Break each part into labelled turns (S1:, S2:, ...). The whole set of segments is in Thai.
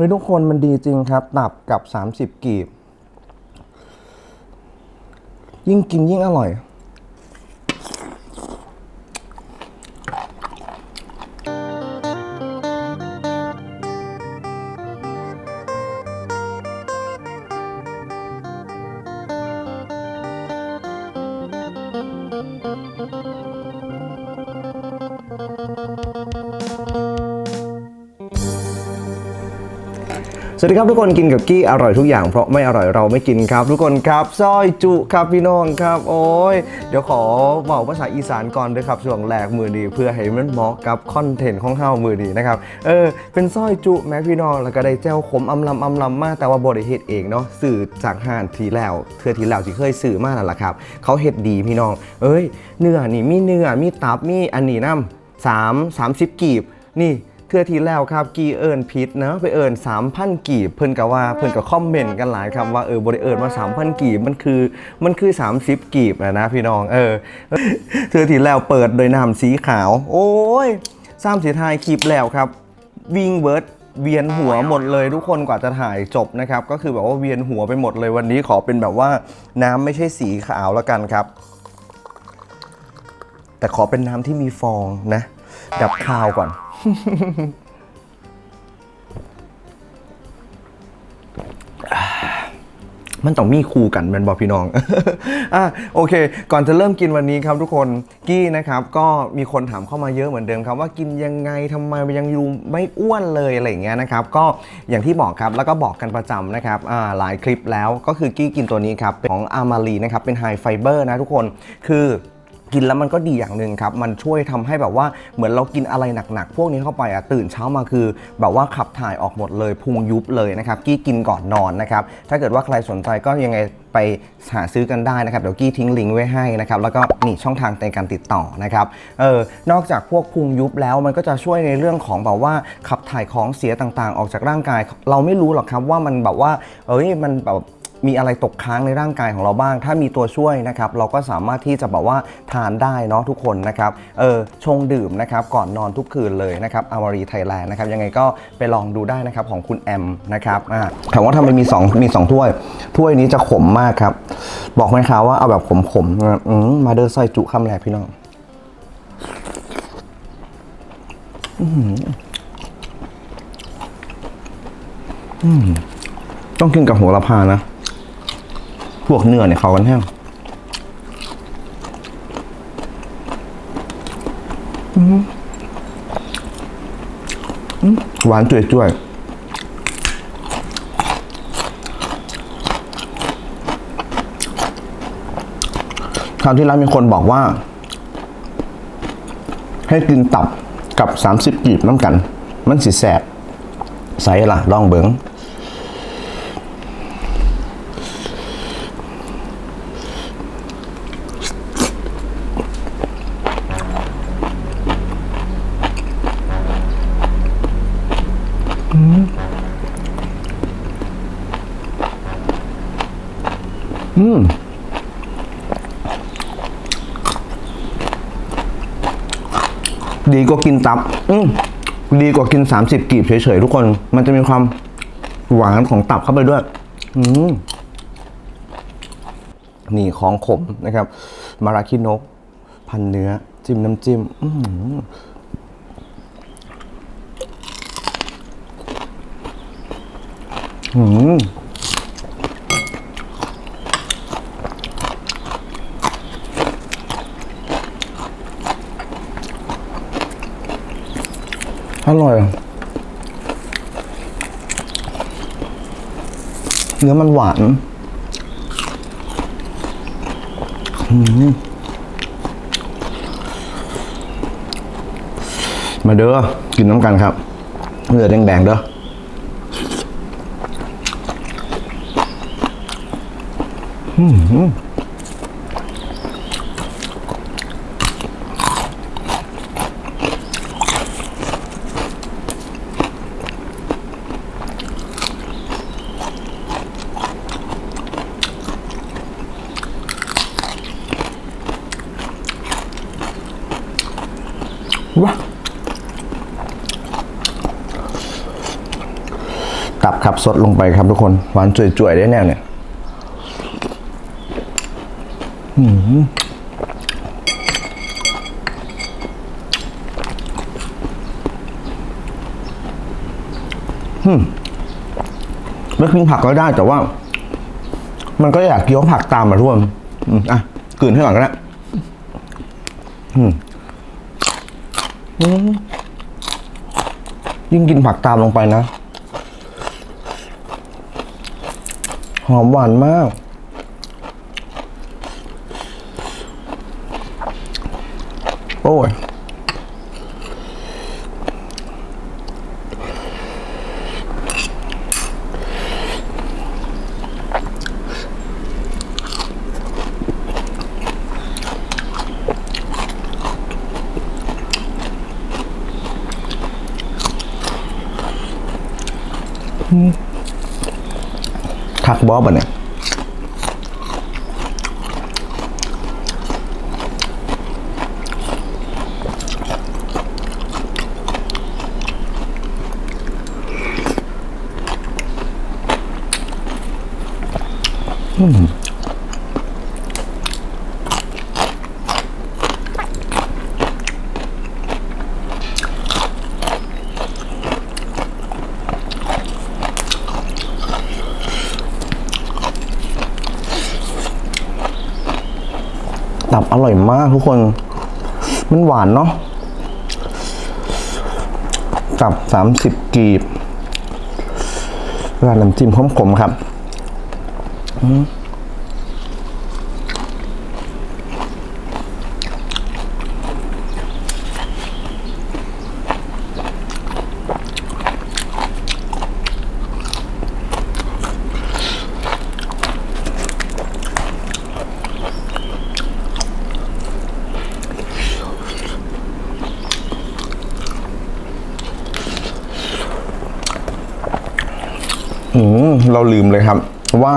S1: ฮ้ยทุกคนมันดีจริงครับ ตับกับ 30 กีบ ยิ่งกินยิ่งอร่อย สวัสดีครับทุกคนกินกับกี้อร่อยทุกอย่างเพราะไม่อร่อยเราไม่กินครับ ทุกคนครับซอยจุครับพี่น้องครับ โอ้ยเดี๋ยวขอบอกภาษาอีสานก่อนด้วยครับช่วงแรกมือดีเพื่อให้มันเหมาะกับคอนเทนต์ของเฮามือดีนะครับเออเป็นซอยจุแม่พี่น้องแล้วก็ได้เจ้าขมอำลำอำลำมากแต่ว่าบริเฮ็ดเองเนาะสื่อจากห่านทีแล้วเทือทีแล้วที่เคยสื่อมานั่นแหละครับเขาเฮ็ดดีพี่น้อง เอ้ยเนื้อนี่มีเนื้อมีตับมีอันนี้น้ำสามสามสิบกีบนี่ เทื่อที่แล้วครับกีเอิญพิษเนาะไปเอิญ3,000 กีบ เพิ่นก็ว่าเพิ่นก็คอมเมนต์กันหลายครับว่าเออบริเอิญว่า3,000 กีบมันคือมันคือ 30 กีบนะนะพี่น้องเออเทื่อที่แล้วเปิดโดยน้ำสีขาว โอ้ยซ้ำสีทายคลิปแล้วครับวิ่งเวิร์ดเวียนหัวหมดเลยทุกคนกว่าจะถ่ายจบนะครับ ก็คือแบบว่าเวียนหัวไปหมดเลยวันนี้ขอเป็นแบบว่าน้ำไม่ใช่สีขาวแล้วกันครับ แต่ขอเป็นน้ำที่มีฟองนะ ดับคาวก่อน มันต้องมีคู่กันแมันบอพี่น้อง อะโอเค ก่อนจะเริ่มกินวันนี้ครับทุกคนกี้นะครับ ก็มีคนถามเข้ามาเยอะเหมือนเดิมครับ ว่ากินยังไงทำไมยังอยู่ไม่อ้วนเลยอะไรอย่างเงี้ยนะครับ ก็อย่างที่บอกครับแล้วก็บอกกันประจำนะครับอ่าหลายคลิปแล้วก็คือกี้กินตัวนี้ครับเป็นของอามารีนะครับเป็นไฮไฟเบอร์นะทุกคนคือ กินแล้วมันก็ดีอย่างหนึ่งครับ มันช่วยทำให้แบบว่าเหมือนเรากินอะไรหนักๆ พวกนี้เข้าไปอะตื่นเช้ามาคือ แบบว่าขับถ่ายออกหมดเลยพุงยุบเลยนะครับกี้กินก่อนนอนนะครับ ถ้าเกิดว่าใครสนใจก็ยังไงไปหาซื้อกันได้นะครับ เดี๋ยวกี้ทิ้งลิงก์ไว้ให้นะครับ แล้วก็นี่ช่องทางในการติดต่อนะครับ เออนอกจากพวกพุงยุบแล้วมันก็จะช่วยในเรื่องของแบบว่าขับถ่ายของเสียต่างๆ ออกจากร่างกาย เราไม่รู้หรอกครับว่ามันแบบว่า เอ้ยมันแบบ มีอะไรตกค้างในร่างกายของเราบ้าง ถ้ามีตัวช่วยนะครับเราก็สามารถที่จะแบบว่าทานได้เนาะทุกคนนะครับเออชงดื่มนะครับก่อนนอนทุกคืนเลยนะครับอ m ารีไทยแลนด์นะครับยังไงก็ไปลองดูได้นะครับของคุณแอมนะครับอ่าถามว่าทำไมมี2มี2ถ้วย ถ้วยนี้จะขมมากครับ บอกไหมครับว่าเอาแบบขมๆนะอืมมาเดอร์ซอยจุคำแรกพี่น้องอืมต้องกินกับโหระพานะ พวกเนื้อเนี่ยเขากันแห้งอืมอืมหวานจ่วยๆคราวที่แล้วมีคนบอกว่า ให้กินตับกับ 30 กีบน้ำกัน มันสิแสบใส่ล่ะลองเบิง ดีกว่ากินตับ อืมดีกว่ากิน 30กีบเฉยๆทุกคน มันจะมีความหวานของตับเข้าไปด้วย อืมนี่ของขมนะครับ มาราคินก พันเนื้อ จิ้มน้ำจิ้ม อืมอืม อร่อย เนื้อมันหวานมาเด้อ กินน้ำกันครับเนื้อแดงๆเด้อว้าตับ สดลงไปครับทุกคน หวานจ่วยๆได้แน่เนี่ยอืมอืมไม่กินผักก็ได้แต่ว่า มันก็อยากเคี้ยวผักตามมาร่วมอืมอะกลืนให้ก่อนก็ได้อืมอืมยิ่งกินผักตามลงไปนะ หอมหวานมาก โอ้ย บอบอะเนี่ยอืม ตับอร่อยมากทุกคน มันหวานเนาะตับสามสิบกีบราดน้ำจิ้มขมๆครับ อืม เราลืมเลยครับ ว่า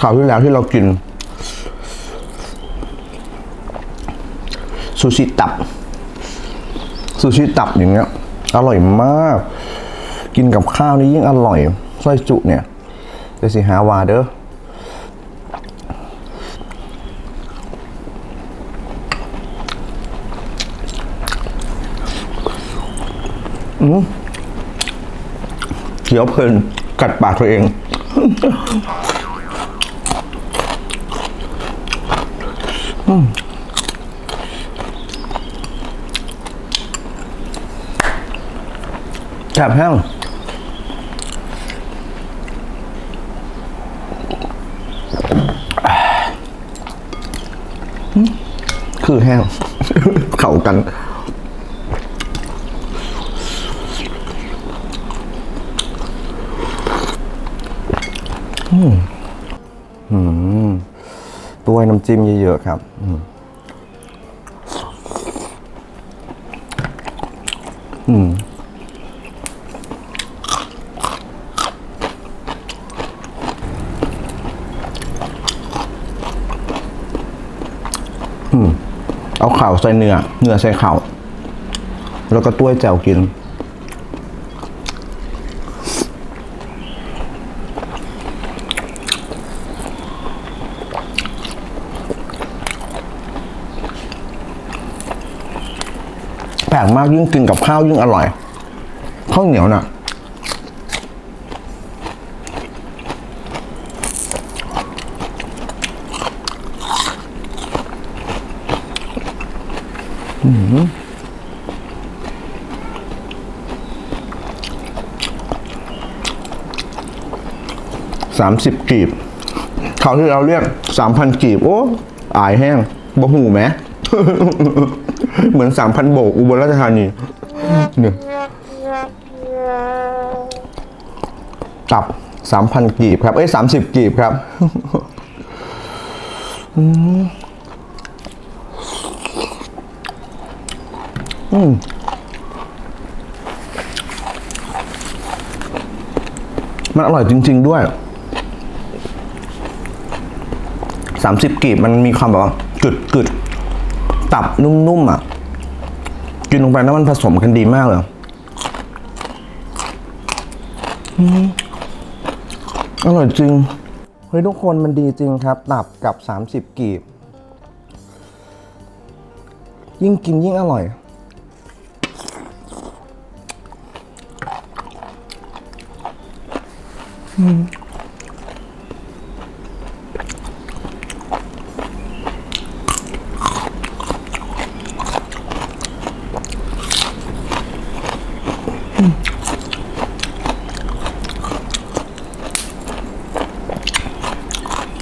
S1: คราวที่แล้วที่เรากิน ซูชิตับ ซูชิตับอย่างเงี้ย อร่อยมาก กินกับข้าวนี่ยิ่งอร่อยไส้จุเนี่ยเดี๋ยวสิหาวาเด้อเคี้ยวเพลิน กัดปากตัวเอง อืมแซ่บแห้งคือแห้ง เข้ากัน ด้วยน้ำจิ้มเยอะๆครับอืมอืมอืมเอาข่าวใส่เนื้อ เนื้อใส่ข่าวแล้วก็ต้วยแจ่วกิน กมากยิ่งกินกับข้าวยิ่งอร่อย ข้าวเหนียวน่ะสามสิบกีบเขาที่เราเรียกสามพันกีบ โอ้ อายแห้งบะหูไหม เหมือนสามพันโบกอุบลราชธานีเนี่ยตับสามพันกีบครับ เอ้ยสามสิบกีบครับอืมมันอร่อยจริง ๆ ด้วยสามสิบกีบมันมีความแบบว่ากึดกึด ตับนุ่มๆอะ กินลงไปแล้วมันผสมกันดีมากเลยอร่อยจริง เฮ้ยทุกคนมันดีจริงครับ ตับกับ 30 กีบ ยิ่งกินยิ่งอร่อย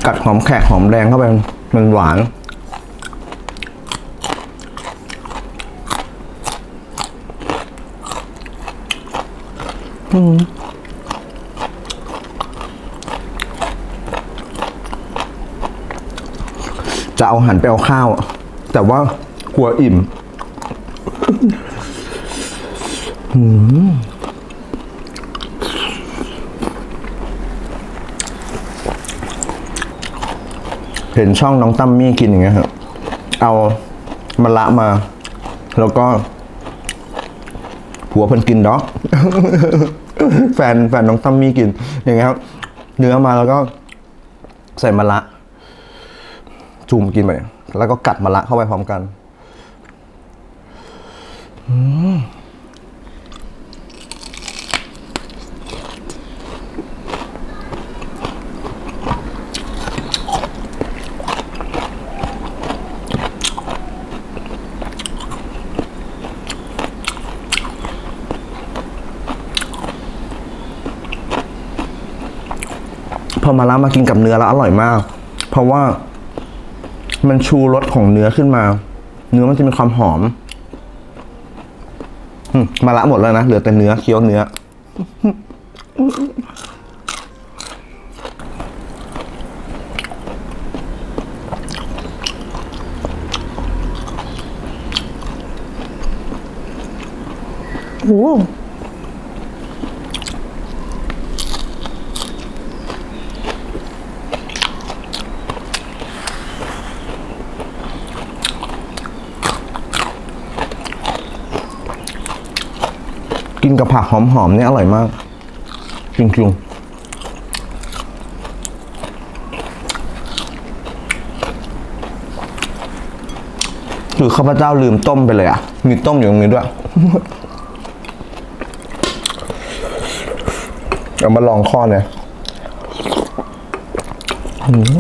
S1: กัดหอ มแขกหอมแดงเข้าไปมันหวานจะเอาหันไปเอาข้าว แต่ว่ากลัวอิ่ม เห็นช่องน้องตั้มมี่กินอย่างเงี้ยครับเอามะละมา แล้วก็ผัวเพิ่นกินเนาะแฟนแฟนน้องตั้มมี่กิน อย่างเงี้ยครับ เนื้อมาแล้วก็ ใส่มะละ จุ่มกินไปแล้วก็กัดมะละเข้าไปพร้อมกัน พอมาละมากินกับเนื้อแล้วอร่อยมาก เพราะว่ามันชูรสของเนื้อขึ้นมา เนื้อมันจะมีความหอมมมาละหมดแล้วนะเหลือแต่เนื้อเคี้ยวเนื้อ โอ้ กับผักหอมๆเนี่ยอร่อยมาก จริงๆหรือข้าพเจ้าลืมต้มไปเลยอะ มีต้มอยู่ตรงนี้ด้วย เอามาลองข้อเนี่ยหืม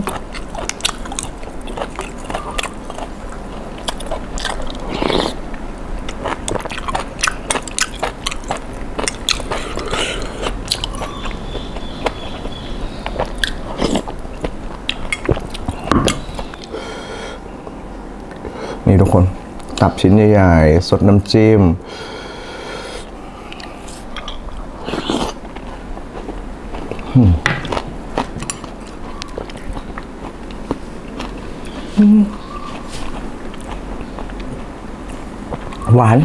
S1: นี่ทุกคน ตับ ชิ้นใหญ่ๆสดน้ำจิ้ม หวาน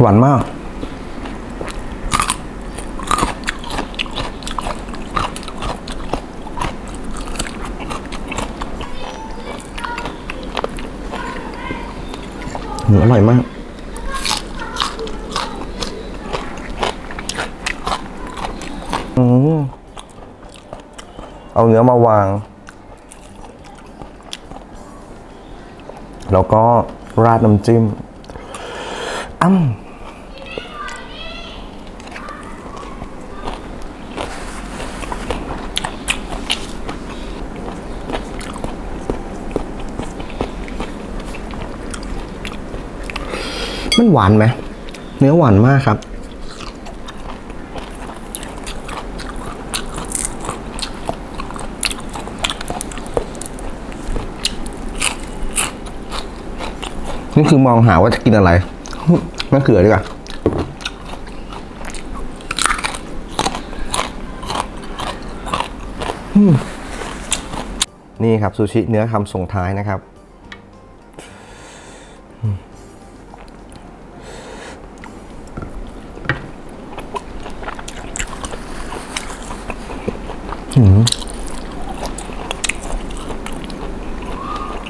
S1: หวานมาก อร่อยมากอเอาเนื้อมาวาง แล้วก็ราดน้ำจิ้มอ้ำ มันหวานไหม เนื้อหวานมากครับ นี่คือมองหาว่าจะกินอะไรมะเขือดีกว่าอืมนี่ครับซูชิเนื้อคำส่งท้ายนะครับ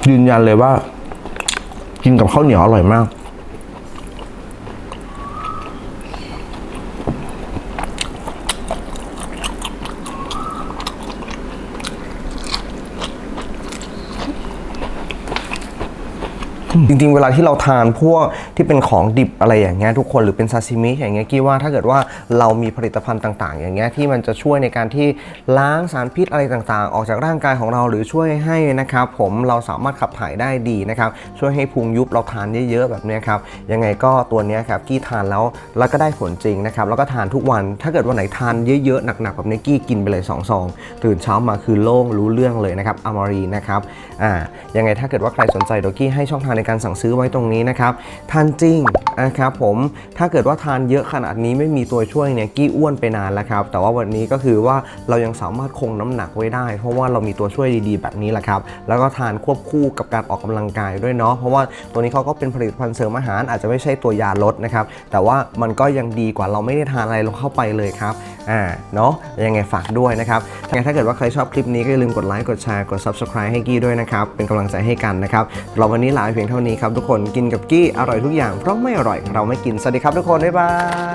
S1: ยืนยันเลยว่า กินกับข้าวเหนียวอร่อยมาก จริงๆ เวลาที่เราทานพวกที่เป็นของดิบอะไรอย่างเงี้ยทุกคนหรือเป็นซาซิมิอย่างเงี้ยกี้ว่าถ้าเกิดว่าเรามีผลิตภัณฑ์ต่างๆ อย่างเงี้ยที่มันจะช่วยในการที่ล้างสารพิษอะไรต่างๆ ออกจากร่างกายของเราหรือช่วยให้นะครับผมเราสามารถขับถ่ายได้ดีนะครับช่วยให้พุงยุบเราทานเยอะๆแบบเนี้ยครับยังไงก็ตัวเนี้ยครับกี้ทานแล้วแล้วก็ได้ผลจริงนะครับแล้วก็ทานทุกวันถ้าเกิดวันไหนทานเยอะๆหนักๆแบบนี้กี้กินไปเลย2ซองตื่นเช้ามาคือโล่งรู้เรื่องเลยนะครับอมรีนะครับอ่ายังไงถ้าเกิดว่าใครสนใจเดี๋ยกี้ให้ช่องทางในการสั่งซื้อไว้ตรงนี้นะครับทานจริงนะครับผมถ้าเกิดว่าทานเยอะขนาดนี้ไม่มีตัวช่วยเนี่ยกี้อ้วนไปนานแล้วครับ แต่ว่าวันนี้ก็คือว่าเรายังสามารถคงน้ำหนักไว้ได้ เพราะว่าเรามีตัวช่วยดีๆ แบบนี้แหละครับ แล้วก็ทานควบคู่กับการออกกำลังกายด้วยเนาะเพราะว่าตัวนี้เขาก็เป็นผลิตภัณฑ์เสริมอาหาร อาจจะไม่ใช่ตัวยาลดนะครับแต่ว่ามันก็ยังดีกว่าเราไม่ได้ทานอะไรลงเข้าไปเลยครับอ่าเนาะยังไงฝากด้วยนะครับยังไงถ้าเกิดว่าใครชอบคลิปนี้ก็อย่าลืมกดไลค์กดแชร์กด subscribe ให้กี้ด้วยนะครับเป็นกำลังใจให้กันนะครับเราวันนี้ลาเพียงเท่านี้ครับทุกคนกินกับกี้อร่อยทุกอย่างเพราะไม่อร่อยเราไม่กิน สวัสดีครับทุกคน บ๊ายบาย